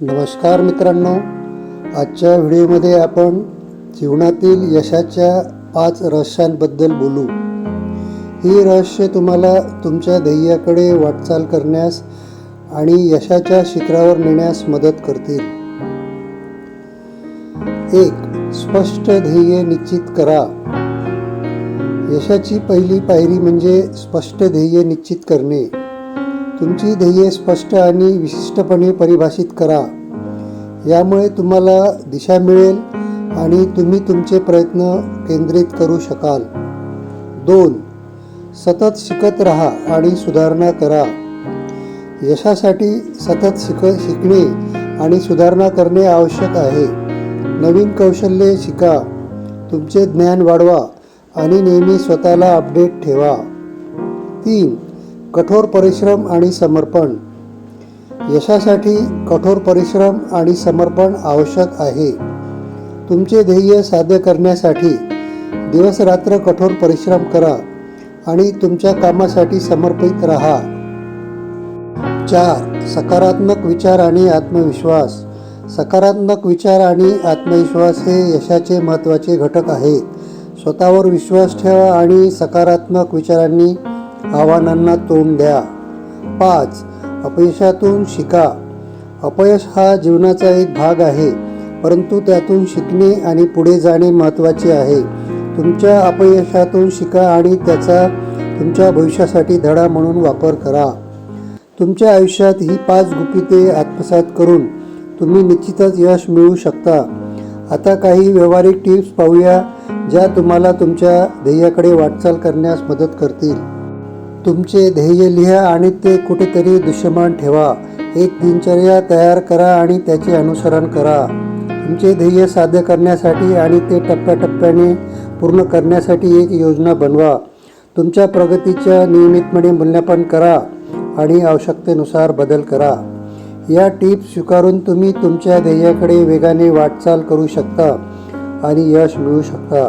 नमस्कार मित्रांनो. आजच्या व्हिडिओमध्ये आपण जीवनातील यशाच्या पाच रहस्यांबद्दल बोलू. ही रहस्य तुम्हाला तुमच्या ध्येयाकडे वाटचाल करण्यास आणि यशाच्या शिखरावर नेण्यास मदत करतील. एक स्पष्ट ध्येय निश्चित करा. यशाची पहिली पायरी म्हणजे स्पष्ट ध्येय निश्चित करणे. तुमची ध्येये स्पष्ट आणि विशिष्टपणे परिभाषित करा. यामुळे तुम्हाला दिशा मिळेल आणि तुम्ही तुमचे प्रयत्न केंद्रित करू शकाल. दोन सतत शिकत राहा आणि सुधारणा करा. यशासाठी सतत शिक शिकणे आणि सुधारणा करणे आवश्यक आहे. नवीन कौशल्ये शिका. तुमचे ज्ञान वाढवा आणि नेहमी स्वतःला अपडेट ठेवा. तीन कठोर परिश्रम आणि समर्पण. यशासाठी कठोर परिश्रम आणि समर्पण आवश्यक आहे. तुमचे ध्येय साध्य करण्यासाठी दिवसरात्र कठोर परिश्रम करा आणि तुमच्या कामासाठी समर्पित राहा. चार सकारात्मक विचार आणि आत्मविश्वास. सकारात्मक विचार आणि आत्मविश्वास हे यशाचे महत्त्वाचे घटक आहेत. स्वतःवर विश्वास ठेवा आणि सकारात्मक विचारांनी आव्हानांना तोंड द्या. पाच अपयशातून शिका. अपयश हा जीवनाचा एक भाग आहे परंतु त्यातून शिकणे आणि पुढे जाणे महत्त्वाचे आहे. तुमच्या अपयशातून शिका आणि त्याचा तुमच्या भविष्यासाठी धडा म्हणून वापर करा. तुमच्या आयुष्यात ही पाच गुपिते आत्मसात करून तुम्ही निश्चितच यश मिळवू शकता. आता काही व्यावहारिक टिप्स पाहूया ज्या तुम्हाला तुमच्या ध्येयाकडे वाटचाल करण्यास मदत करतील. तुमचे ध्येय लिहा आणि ते कुठेतरी दृश्यमान ठेवा. एक दिनचर्या तयार करा आणि त्याचे अनुसरण करा. तुमचे ध्येय साध्य करण्यासाठी आणि ते टप्प्याटप्प्याने पूर्ण करण्यासाठी एक योजना बनवा. तुमच्या प्रगतीच्या नियमितपणे मूल्यांकन करा आणि आवश्यकतेनुसार बदल करा. या टिप्स स्वीकारून तुम्ही तुमच्या ध्येयाकडे वेगाने वाटचाल करू शकता आणि यश मिळवू शकता.